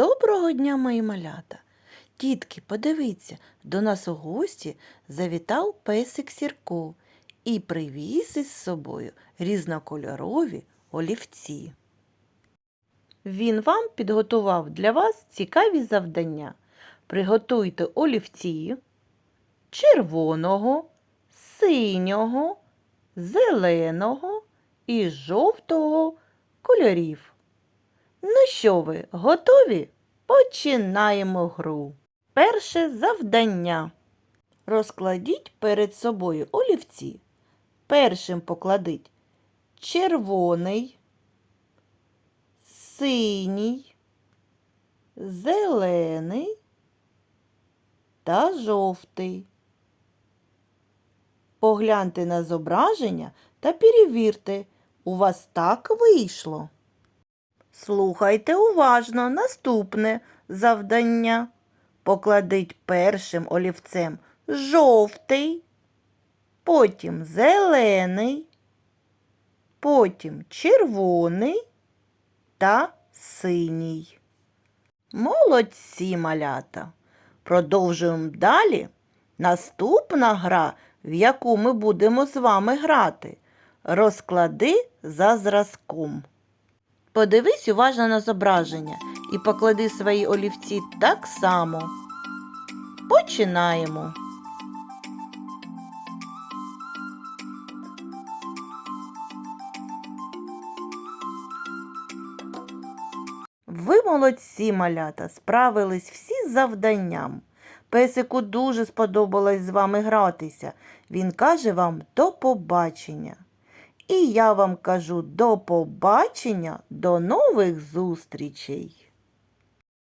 Доброго дня, мої малята! Тітки, подивіться, до нас у гості завітав песик Сірко і привіз із собою різнокольорові олівці. Він вам підготував для вас цікаві завдання. Приготуйте олівці червоного, синього, зеленого і жовтого кольорів. Ну що ви, готові? Починаємо гру. Перше завдання. Розкладіть перед собою олівці. Першим покладіть червоний, синій, зелений та жовтий. Погляньте на зображення та перевірте, у вас так вийшло. Слухайте уважно наступне завдання. Покладіть першим олівцем жовтий, потім зелений, потім червоний та синій. Молодці малята. Продовжуємо далі. Наступна гра, в яку ми будемо з вами грати. Розклади за зразком. Подивись уважно на зображення і поклади свої олівці так само. Починаємо. Ви молодці, малята, справились всі з завданням. Песику дуже сподобалось з вами гратися. Він каже вам до побачення. І я вам кажу до побачення, до нових зустрічей.